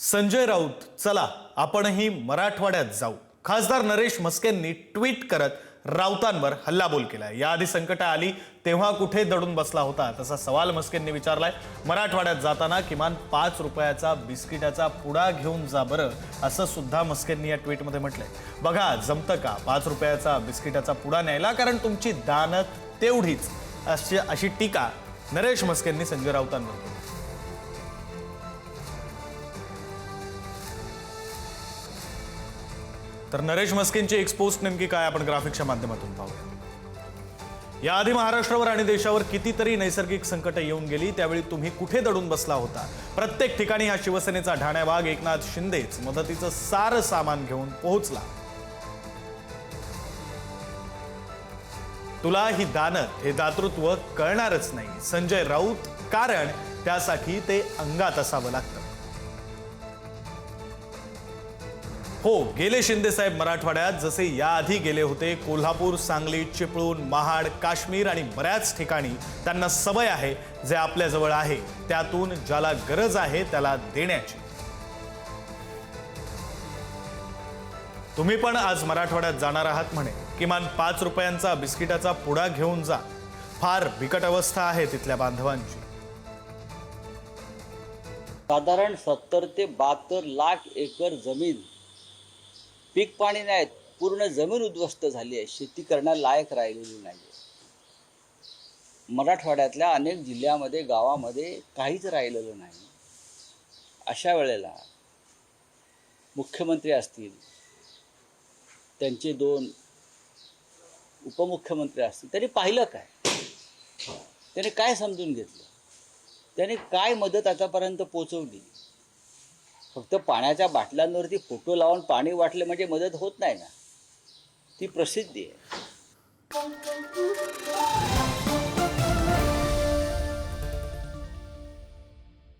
संजय राऊत चला आपणही मराठवाड्यात जाऊ. खासदार नरेश मस्केंनी ट्विट करत राऊतांवर हल्लाबोल केलाय. याआधी संकट आली तेव्हा कुठे दडून बसला होता? तसा सवाल मस्केंनी विचारलाय. मराठवाड्यात जाताना किमान पाच रुपयाचा बिस्किटाचा पुडा घेऊन जा बरं असं सुद्धा मस्केंनी या ट्विटमध्ये म्हटलंय. बघा जमतं का? पाच रुपयाचा बिस्किटाचा पुडा न्यायला कारण तुमची दानत तेवढीच. अशी अशी टीका नरेश मस्केंनी संजय राऊतांवर केली. तर नरेश मस्केंची एक्सपोस्ट नेमकी काय आपण ग्राफिक्सच्या माध्यमातून पाहूया. याआधी महाराष्ट्रावर आणि देशावर कितीतरी नैसर्गिक संकटं येऊन गेली त्यावेळी तुम्ही कुठे दडून बसला होता? प्रत्येक ठिकाणी हा शिवसेनेचा ढाण्यावाग एकनाथ शिंदेच मदतीचं सारं सामान घेऊन पोहोचला. तुला ही दानत हे दातृत्व कळणारच नाही. संजय राऊत कारण त्यासाठी ते अंगात असावं लागतं. हो गेले शिंदे साहेब मराठवाड्यात जसे याआधी गेले होते कोल्हापूर सांगली चिपळूण महाड काश्मीर आणि बऱ्याच ठिकाणी त्यांना सवय आहे जे आपल्याजवळ आहे. त्यातून ज्याला गरज आहे त्याला देण्याची. तुम्ही पण आज मराठवाड्यात जाणार आहात म्हणे. किमान पाच रुपयांचा बिस्किटाचा पुडा घेऊन जा. फार बिकट अवस्था आहे तिथल्या बांधवांची. साधारण सत्तर ते बहात्तर लाख एकर जमीन पीक पाणी नाहीत पूर्ण जमीन उद्ध्वस्त झाली आहे. शेती करण्यालायक राहिलेली नाही मराठवाड्यातल्या अनेक जिल्ह्यामध्ये गावामध्ये काहीच राहिलेलं नाही. अशा वेळेला मुख्यमंत्री असतील त्यांचे दोन उपमुख्यमंत्री असतील त्यांनी पाहिलं काय? त्याने काय समजून घेतलं? त्याने काय मदत आतापर्यंत पोचवली? फक्त पाण्याच्या बाटल्यांवरती फोटो लावून पाणी वाटलं म्हणजे मदत होत नाही ना. ती प्रसिद्धी आहे.